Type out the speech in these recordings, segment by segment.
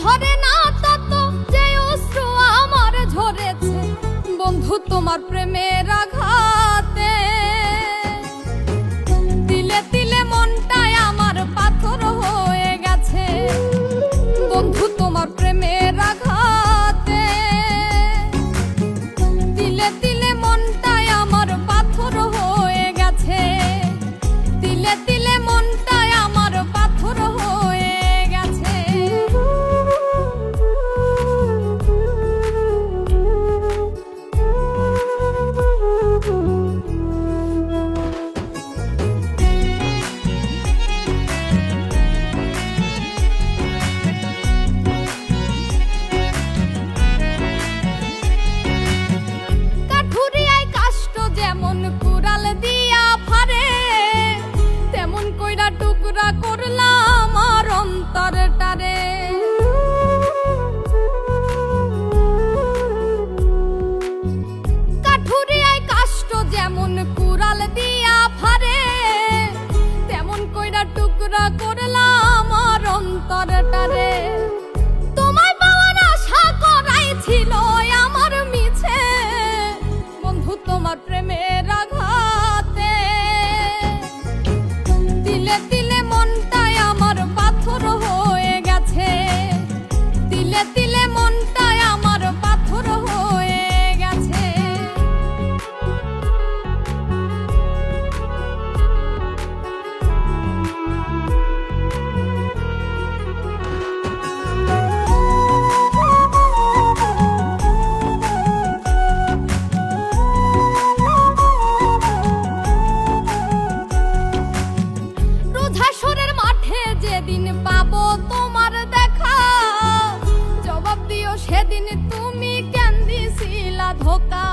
ঝরে না তত যে অশ্রু আমার ঝরেছে। বন্ধু তোমার প্রেমের আঘাত টুকরা করলাম আমার অন্তরটারে হাসরের মাঠে যেদিন পাবো তোমার দেখা। জবাব দিও সেদিন তুমি কেন দিছিলা ধোকা?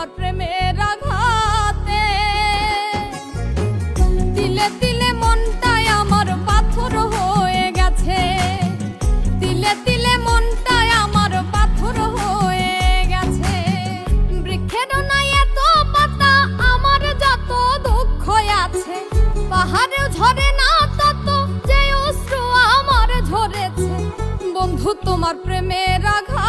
তোমার প্রেমের আঘাতে। দিলে দিলে মনটাই আমার পাথর হয়ে গেছে। দিলে দিলে মনটায় আমার পাথর হয়ে গেছে। বৃক্ষের নাই এত পাতা, আমার যত দুঃখ আছে। পাহাড়েও ঝরে না তত যে অশ্রু আমার ঝরেছে। বন্ধু, তোমার প্রেমের আঘাত